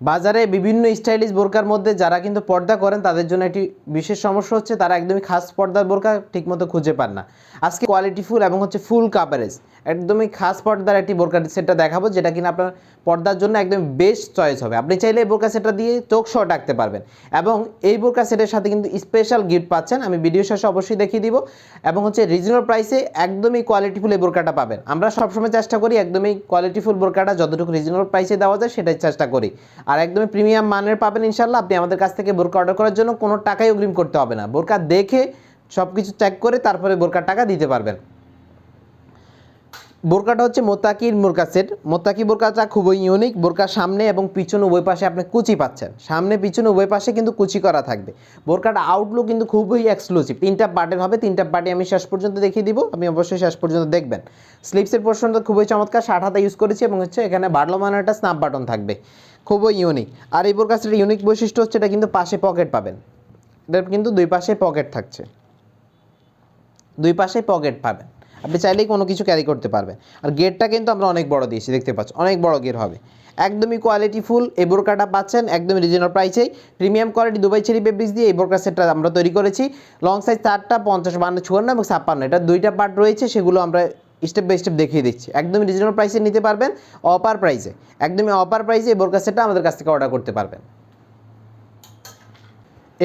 বাজারে বিভিন্ন স্টাইলিশ বোরকার মধ্যে যারা কিন্তু পর্দা করেন, তাদের জন্য একটি বিশেষ সমস্যা হচ্ছে তারা একদমই খাস পর্দার বোরকা ঠিকমতো খুঁজে পান না। আজকে কোয়ালিটি ফুল এবং হচ্ছে ফুল কাভারেজ একদমই খাস পর্দার একটি বোরকা সেটটা দেখাবো, যেটা কিনা আপনার পর্দার জন্য একদম বেস্ট চয়েস হবে। আপনি চাইলে এই বোরকা সেটটা দিয়ে চোখ সহ ডাকতে পারবেন এবং এই বোরকা সেটের সাথে কিন্তু স্পেশাল গিফট পাচ্ছেন, আমি ভিডিও শেষে অবশ্যই দেখিয়ে দিব এবং হচ্ছে রিজনেবল প্রাইসে একদমই কোয়ালিটিফুল এই বোরকাটা পাবেন। আমরা সবসময় চেষ্টা করি একদমই কোয়ালিটিফুল বোরকাটা যতটুকু রিজনেবল প্রাইসে দেওয়া যায় সেটাই চেষ্টা করি। আর একদমই প্রিমিয়াম মানের পাবেন ইনশাল্লাহ আপনি আমাদের কাছ থেকে বোরকা অর্ডার করার জন্য কোনো টাকাই অগ্রিম করতে হবে না। বোরকা দেখে সব কিছু চেক করে তারপরে বোরকার টাকা দিতে পারবেন। বোরকাটা হচ্ছে মোতাকির বোরকা সেট। মোতাকি বোরকাটা খুবই ইউনিক বোরকার সামনে এবং পিছনে উভয় পাশে আপনি কুচি পাচ্ছেন। সামনে, পিছনে উভয় পাশে কিন্তু কুচি করা থাকবে। বোরকাটা আউটলুক কিন্তু খুবই এক্সক্লুসিভ তিনটা পার্টের হবে, তিনটা পার্টি আমি শেষ পর্যন্ত দেখিয়ে দিব, আপনি অবশ্যই শেষ পর্যন্ত দেখবেন। স্লিপসের পোর্শনটা খুবই চমৎকার ষাট হাতা ইউজ করেছি এবং হচ্ছে এখানে বাড়লো মানের একটা স্ন্যাপ বাটন থাকবে। খুবই ইউনিক আর এই বোরকা সেটের ইউনিক বৈশিষ্ট্য হচ্ছে এটা কিন্তু পাশে পকেট পাবেন। এটার কিন্তু দুই পাশে পকেট থাকছে। দুই পাশে পকেট পাবেন। আপনি চাইলেই কোনো কিছু ক্যারি করতে পারবেন। আর গেটটা কিন্তু আমরা অনেক বড় দিয়েছি, দেখতে পাচ্ছেন অনেক বড় গেট হবে। একদমই কোয়ালিটি ফুল এই বোরকাটা পাচ্ছেন, একদমই রিজনেবল প্রাইসেই প্রিমিয়াম কোয়ালিটি দুবাই চেরি বেবিস দিয়ে এই বোরকা সেটটা আমরা তৈরি করেছি। লং সাইজ চারটা পঞ্চাশ, বান্ন, চুয়ান্ন এবং ছাপ্পান্ন। এটা দুইটা পার্ট রয়েছে, সেগুলো আমরা স্টেপ বাই স্টেপ দেখিয়ে দিচ্ছি। একদমই রিজনেবল প্রাইসে নিতে পারবেন অপার প্রাইসে একদমই অপার প্রাইসে এই বোরকা সেটটা আমাদের কাছ থেকে অর্ডার করতে পারবেন।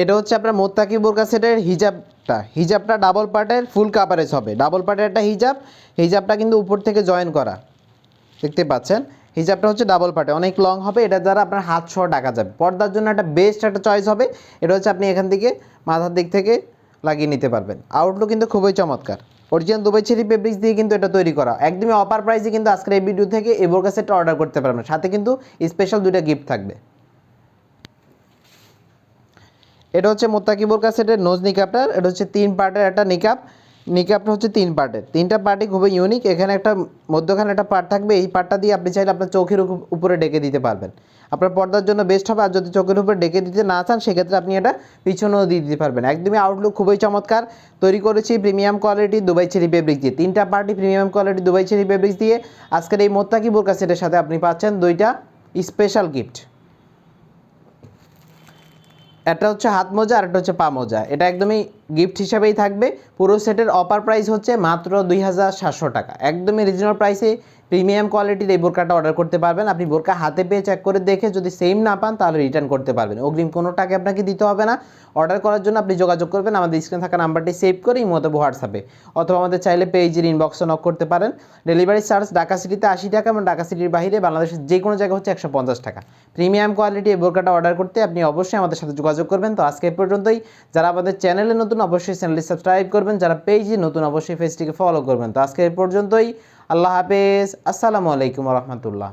এটা হচ্ছে আপনার মোত্তাকি বোরকা সেটের হিজাবটা। হিজাবটা ডাবল পার্টের ফুল কাভারেজ হবে। ডাবল পার্টের একটা হিজাব, হিজাবটা কিন্তু উপর থেকে জয়েন করা। দেখতে পাচ্ছেন? হিজাবটা হচ্ছে ডাবল পার্টে অনেক লং হবে, এটা দ্বারা আপনার হাত সহ ডাকা যাবে। পর্দার জন্য একটা বেস্ট একটা চয়েস হবে, এটা হচ্ছে আপনি এখান থেকে মাথার দিক থেকে লাগিয়ে নিতে পারবেন। আউটলুক কিন্তু খুবই চমৎকার। অরিজিনাল দুবাই চেরি ফেব্রিক্স দিয়ে কিন্তু এটা তৈরি করা। একদমই অপার প্রাইসে কিন্তু আজকের এই ভিডিও থেকে এই বোরকা সেটটা অর্ডার করতে পারবেন। সাথে কিন্তু স্পেশাল দুইটা গিফট থাকবে। এটা হচ্ছে মোত্তাকি বোরকা সেটের নোজ নিকাপটার এটা হচ্ছে তিন পার্টের একটা নিকাপ নিকাপটা হচ্ছে তিন পার্টের। তিনটা পার্টই খুবই ইউনিক এখানে একটা মধ্যখানে একটা পার্ট থাকবে, এই পার্টটা দিয়ে আপনি চাইলে আপনার চোখের উপ- উপরে ডেকে দিতে পারবেন। আপনার পর্দার জন্য বেস্ট হবে, আর যদি চোখের উপরে ডেকে দিতে না চান, সেক্ষেত্রে আপনি এটা পিছনেও দিয়ে দিতে পারবেন। একদমই আউটলুক খুবই চমৎকার। তৈরি করেছি premium quality Dubai cherry fabrics দিয়ে। তিনটা party premium quality Dubai cherry fabrics দিয়ে। আজকের এই মোত্তাকি বোরকা সেটের সাথে আপনি পাচ্ছেন দুইটা স্পেশাল গিফট একটা হচ্ছে হাত মোজা আর একটা হচ্ছে পা মোজা। এটা একদমই গিফট হিসাবেই থাকবে। পুরো সেটের অপার প্রাইস হচ্ছে মাত্র দুই হাজার সাতশো টাকা। একদমই রিজনেবল প্রাইসে প্রিমিয়াম কোয়ালিটির এই বোরকাটা অর্ডার করতে পারবেন। আপনি বোরকা হাতে পেয়ে চেক করে দেখে যদি সেম না পান, তাহলে রিটার্ন করতে পারবেন। অগ্রিম কোনো টাকা আপনাকে দিতে হবে না। অর্ডার করার জন্য আপনি যোগাযোগ করবেন। আমাদের স্ক্রিনে থাকা নাম্বারটি সেভ করে ইমতো হোয়াটসঅ্যাপে অথবা আমাদের চাইলে পেজের ইনবক্সে নক করতে পারেন। ডেলিভারি চার্জ ঢাকা সিটিতে আশি টাকা এবং ঢাকা সিটির বাইরে বাংলাদেশের যে কোনো জায়গায় হচ্ছে একশো পঞ্চাশ টাকা। প্রিমিয়াম কোয়ালিটি এই বোরকাটা অর্ডার করতে আপনি অবশ্যই আমাদের সাথে যোগাযোগ করবেন। তো আজকে পর্যন্তই। যারা আমাদের চ্যানেলে নতুন অবশ্যই চ্যানেলটি সাবস্ক্রাইব করবেন। যারা পেজে নতুন, অবশ্যই পেজটিকে ফলো করবেন। তো আজকে এ পর্যন্তই। আল্লাহ হাফেজ। আসসালামু আলাইকুম রহমতুল্লাহ।